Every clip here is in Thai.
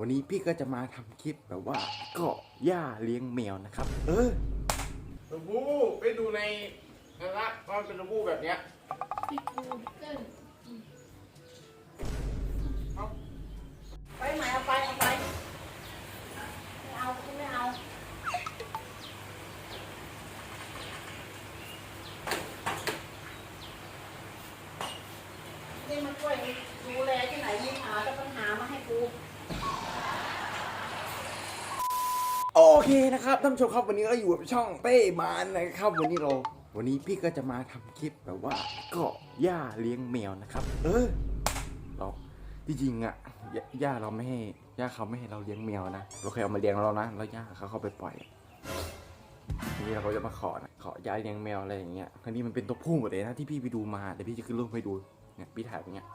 วันนี้พี่ก็จะมาทำคลิปแบบว่าเกาะหญ้าเลี้ยงแมวนะครับ เออตัวผู้ไปดูในนั่นละว่ามันเป็นตัวผู้แบบเนี้ยพี่กูเกิลเอาไปไหนเอาไปเอาไปไม่เอากูไม่เอานี่มันช่วยดูแลที่ไหนไม่หาแต่ปัญหามาให้กู โอเครับท่านผู้ชมครับวันนี้เราอยู่กับช่องเป้มานนะครับ วันนี้เรา วันนี้พี่ก็จะมาทำคลิปแบบว่าเกาะหญ้าเลี้ยงแมวนะครับ เออ เราที่จริงอะย่าย่าเราไม่ให้ย่าเขาไม่ให้เราเลี้ยงแมวนะเราเคยเอามาเลี้ยงเรานะแล้วย่าเขาเข้าไปปล่อยทีนี้เราก็จะมาขอนะขอย่าเลี้ยงแมวอะไรอย่างเงี้ยครั้นี้มันเป็นตัวผู้หมดเลยนะที่พี่ไปดูมาเดี๋ยวพี่จะขึ้นรูปให้ดูเนี่ยพี่ถ่ายเป็นเงี้ย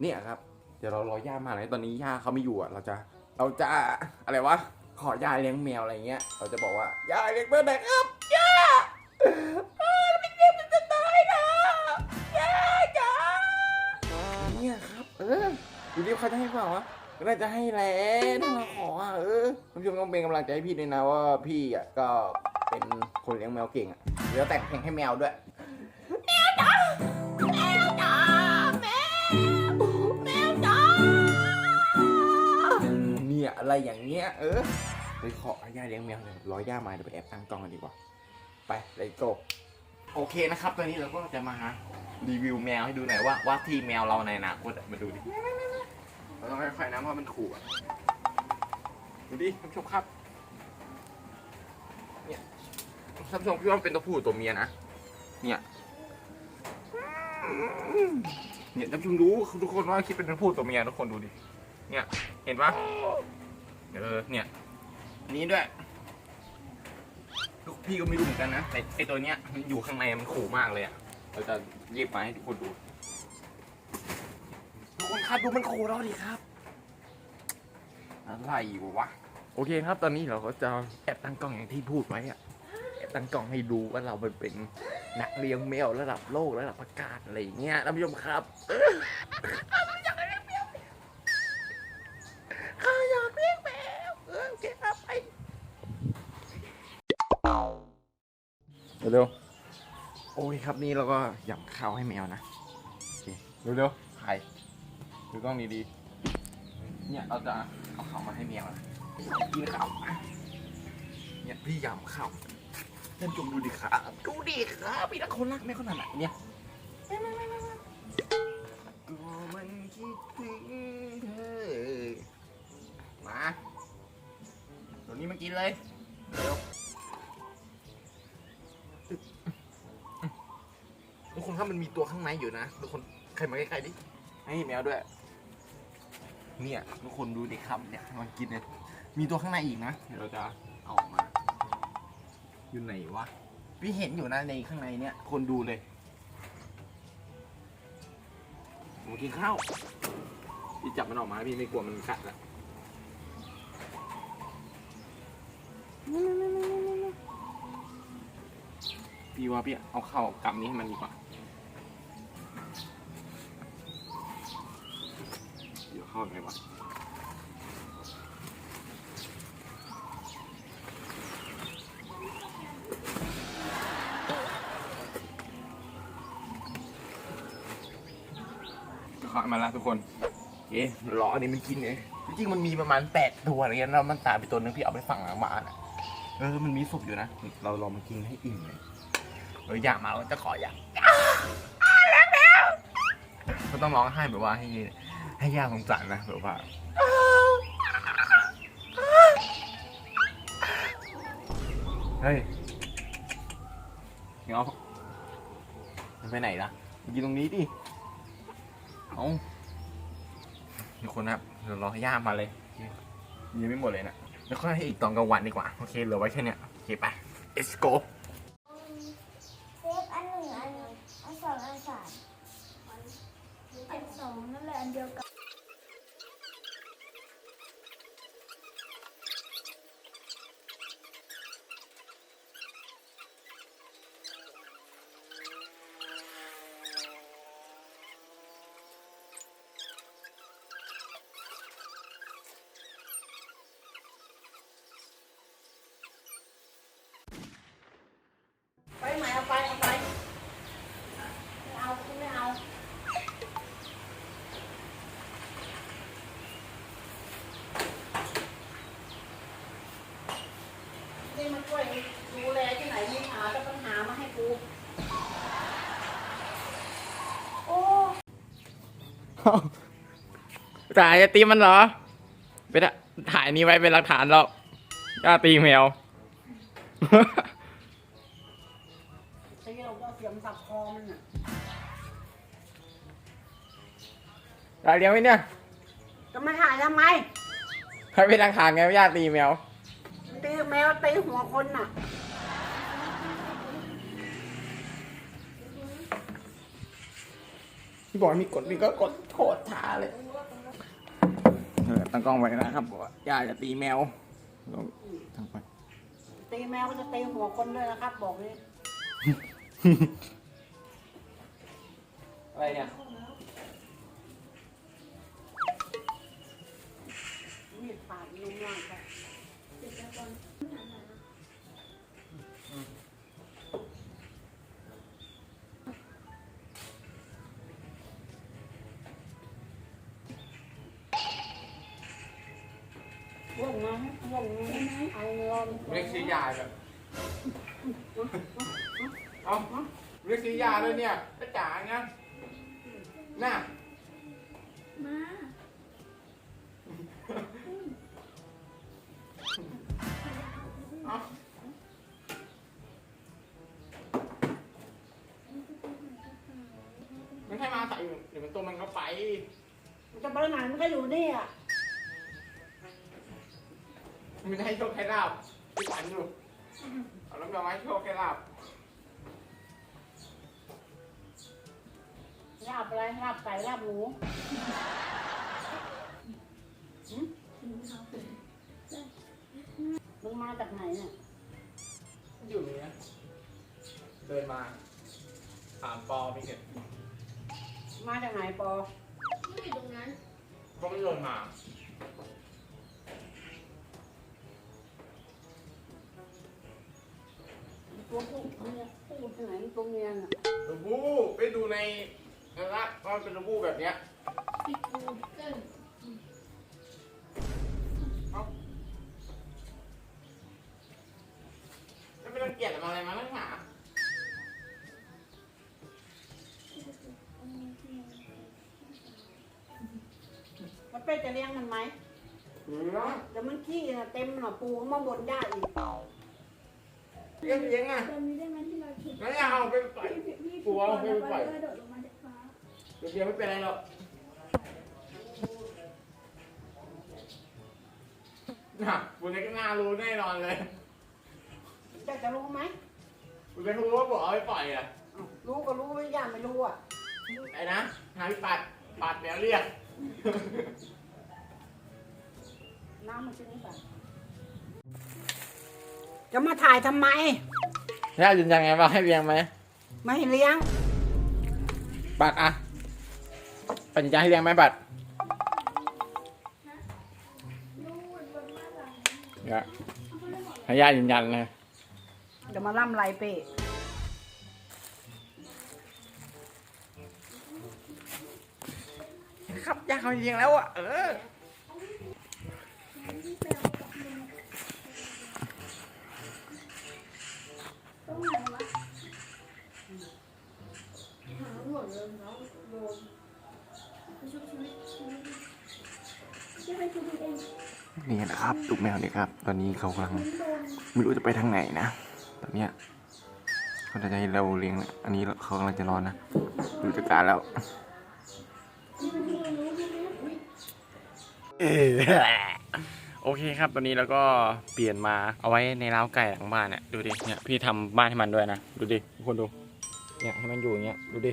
เนี่ยครับ เดี๋ยวเรารอย่ามาเลยตอนนี้ย่าเขาไม่อยู่อะ เราจะ เราจะอะไรวะ ขอย่าเลี้ยงแมวอะไรเงี้ยเราจะบอกว่าย่าเลี้ยงแมวหน่อยครับย่าเออไม่เลี้ยงมันจะตายนะย่าจ้าเนี่ยครับ เออดูดิเขาจะให้เปล่าวะก็น่าจะให้แหละถ้าเราขออะเออท่านผู้ชมต้องเป็นกำลังใจให้พี่ด้วยนะว่าพี่อะก็เป็นคนเลี้ยงแมวเก่งอะเดี๋ยวแต่งเพลงให้แมวด้วยเนี่ย อะไรอย่างเงี้ย เออไปขอย่าเลี้ยงแมวเลยรอย่ามาเดี๋ยวไปแอบตั้งกล้องกันดีกว่า ไปเลโกโอเคนะครับ ตอนนี้เราก็จะมารีวิวแมวให้ดูหน่อยว่าว่าที่แมวเราในอนาคตอะมาดูดิเราต้องค่อยๆนะเพราะมันขู่อะดูดิท่านผู้ชมครับ เนี่ยท่านผู้ชมคิดว่ามันเป็นตัวผู้หรือตัวเมียนะ เนี่ยเนี่ยท่านผู้ชมรู้ทุกคนว่าคิดเป็นตัวผู้ตัวเมียทุกคนดูดิ เนี่ย เห็นปะ เออเนี่ยนี้ด้วยลูกพี่ก็ไม่รู้เหมือนกันนะแต่ไอตัวเนี้ยมันอยู่ข้างในมันขู่มากเลยอะเราจะหยิบมาให้ทุกคนดูทุกคนครับดูมันขู่เราดิครับอะไรวะโอเคครับ ตอนนี้เราก็จะแอบตั้งกล้องอย่างที่พูดไว้อะแอบตั้งกล้องให้ดูว่าเราเป็นนักเลี้ยงแมวระดับโลกระดับประกาศอะไรอย่างเงี้ยท่านผู้ชมครับ เร็วๆโอ้ยครับนี่เราก็หย่ำข้าวให้แมวนะโอเคเร็วๆใครดูกล้องดีๆเนี่ยเราจะเอาข้าวมาให้แมวนะกินข้าวเนี่ยพี่หย่ำข้าวท่านจงดูดิครับดูดิครับพี่นักคนรักแม่คนนั้นอะเนี่ยก็มันคิดถึงเธอมาตัวนี้มากินเลยเร็วทุก คนครับมันมีตัวข้างในอยู่นะทุกคนใครมาใกล้ๆดิให้แมวด้วย เนี่ยทุกคนดูดิครับเนี่ยมันกินเนี่ยมีตัวข้างในอีกนะเดี๋ยวเราจะเอาออกมา อยู่ไหนวะพี่เห็นอยู่นะในข้างในเนี่ย คนดูเลยมากินข้าวพี่จับมันออกมาพี่ไม่กลัวมันกัดละพี่ว่าพี่เอาเข้ากำนี้ให้มันดีกว่า เดี๋ยวเข้าไงวะเข้ามาแล้วทุกคนเอ๊ะล้ออันนี้มันกินเนี่ยจริงๆมันมีประมาณแปดตัวอะไรเงี้ยแล้วมันตายไปตัวนึงพี่เอาไปฝังหลังบ้านอะเออมันมีสุกอยู่นะ เราลองมากินให้อิ่มเลยเอออยากมาเราจะขออยากแล้วแล้วก็ต้องร้องไห้แบบว่าให้ ให้ย่าสงสารนะแบบว่าเฮ้ยเงามันไปไหนล่ะกินตรงนี้ดิเอาทุกคนนะครับเดี๋ยวรอให้ย่ามาเลยยังไม่หมดเลยนะแล้วค่อยให้อีกตอนกลางวันดีกว่า โอเคเหลือไว้แค่เนี้ยโอเคไป let's go เซฟอันหนึ่งอันอันสองอันสามอันสองนั่นแหละอันเดียวกัน นี่มาช่วยดูแลที่ไหนมีหาแต่ปัญหามาให้กู โอ้ จ่ายจะตีมันเหรอเป็นอะถ่ายนี้ไว้เป็นหลักฐานหรอกย่าตีแมวตีเราก็เสียมสับคอมันน่ะจ่ายเลี้ยงไว้เนี่ยจะมาถ่ายทำไมให้เป็นหลักฐานไงว่าย่าตีแมว ตีแมวตีหัวคนน่ะ พี่บอกให้มีกดมีก็กดโคตรช้าเลยเออตั้งกล้องไว้นะครับบอกว่าย่าจะตีแมวลองทางไปตีแมวก็จะตีหัวคนด้วยนะครับ บอกเลยอะไรเนี่ยมีดปาดนุ่มล่างครั บว่องนะว่องนะเอาเงินเรียกซื้อยาแบบเอาเรียกซื้อยาด้วยเนี่ยกระจ๋าไงน่ะมาเอามันให้มาใส่อยู่เดี๋ยวมันตัวมันก็ไป มันจะไปไหนมันก็อยู่นี่อะ มันให้โชคให้ลาบที่ฝันอยู่เอาแล้วก็มาให้โชคให้ลาบลาบอะไรลาบไก่ลาบหมูหืมมึงมาจากไหนเนี่ยอยู่เนี่ยเดินมาถามปอพี่เกดมาจากไหนปอ ไม่อยู่ตรงนั้นเขาไม่เดินมา ตัวผู้เนี่ยผู้ที่ไหนตัวเมียน่ะลูบูไปดูในนั่นละว่ามันเป็นลูบูแบบเนี้ยปิดกูเกินแล้วไม่ต้องเกลียดอะไรมาตั้งหาแล้วเป้จะเลี้ยงมันไหมหรือเนาะเดี๋ยวมันขี้น่ะเต็มหน่ะปูเขามาบนได้อีก เลี้ยงเลี้ยงอะตอนนี้ได้ไหมที่เราคิดแล้วอย่าเอาไปปล่อย พี่พี่กลัวเอาไปแล้วก็ปล่อยกระโดดลงมาจากฟ้าเดี๋ยวเดียวไม่เป็นไรหรอกน่ะบุญเล็กหน้ารู้แน่นอนเลยจะจะรู้ไหมบุญเล็กรู้ว่าบอกเอาไปปล่อยอะ อ้าวรู้ก็รู้ไม่ยากไม่รู้อะไอ้นะหาพี่ปัด ปัดแมวเรียก น้ำมันจะไม่ใส่ จะมาถ่ายทำไม ย่ายืนยันไงว่าให้เลี้ยงไหมไม่ให้เลี้ยง บัตรอะปัญญาให้เลี้ยงไหมบัตรนู่นบนบ้านหลังเดี๋ยวให้ย่ายืนยันเลยจะมาล่ำไรเป้ครับย่าเขาเลี้ยงแล้วอะเออ หมดเลยแล้วโดนไปชุบชีวิตชีวิตช่วยไปชุบเองนี่นะครับลูกแมวเนี่ยครับ ตอนนี้เขากำลังไม่รู้จะไปทางไหนนะ ตอนเนี้ยเขาจะให้เราเลี้ยงนะอันนี้เขากำลังจะรอนนะดูจากการแล้วเออโอเคครับตอนนี้เราก็เปลี่ยนมาเอาไว้ในร้าวไก่หลังบ้านเนี่ยดูดิเนี่ยพี่ทำบ้านให้มันด้วยนะ ดูดิทุกคนดูเนี่ยให้มันอยู่อย่างเงี้ยดูดิ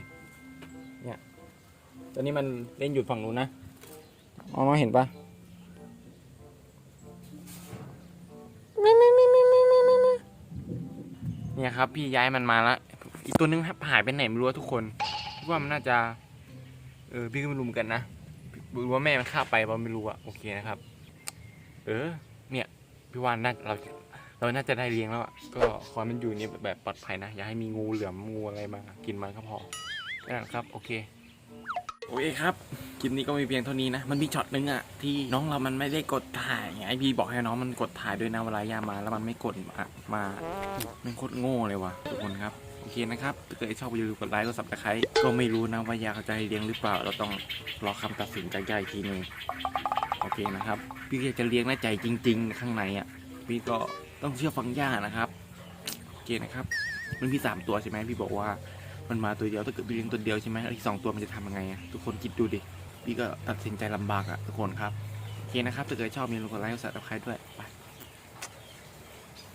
ตอนนี้มันเล่นอยู่ฝั่งนู้นนะมองมาเห็นปะเนี่ยครับ พี่ย้ายมันมาแล้วอีกตัวนึงหายไปไหนไม่รู้อะทุกคนคิดว่ามันน่าจะเออพี่ก็ไม่รู้เหมือนกันนะรู้ว่าแม่มันฆ่าไปเราไม่รู้อะโอเคนะครับ เออ เนี่ยพี่ว่าน่าเราเราน่าจะได้เลี้ยงแล้วอะก็ขอให้มันอยู่เนี่ยแบบปลอดภัยนะอย่าให้มีงูเหลือมงูอะไรมากินมันก็พอแค่นั้นครับ โอเค โอเคครับคลิปนี้ก็มีเพียงเท่านี้นะ มันมีช็อตนึงอะที่น้องเรามันไม่ได้กดถ่ายไงพี่บอกให้น้องมันกดถ่ายด้วยนะเวลายามาแล้วมันไม่กดมามาแม่โคตรโง่เลยว่ะทุกคนครับโอเคนะครับถ้าเกิดชอบอย่าลืมกดไลค์กดซับสไครต์ก็ไม่รู้นะว่ายาเขาจะให้เลี้ยงหรือเปล่า เราต้องรอคำตัดสินจากยาอีกทีนึงโอเคนะครับ พี่ก็จะเลี้ยงในใจจริง ๆ ข้างในอะพี่ก็ต้องเชื่อฟังย่านะครับโอเคนะครับ มันมีสามตัวใช่ไหมพี่บอกว่า มันมาตัวเดียวถ้าเกิดพี่เลี้ยงตัวเดียวใช่ไหมแล้วอีกสองตัวมันจะทำยังไงอะทุกคนคิดดูดิพี่ก็ตัดสินใจลำบากอะทุกคนครับโอเคนะครับถ้าเกิดชอบมีกดไลค์กดซับสไครต์ด้วยไป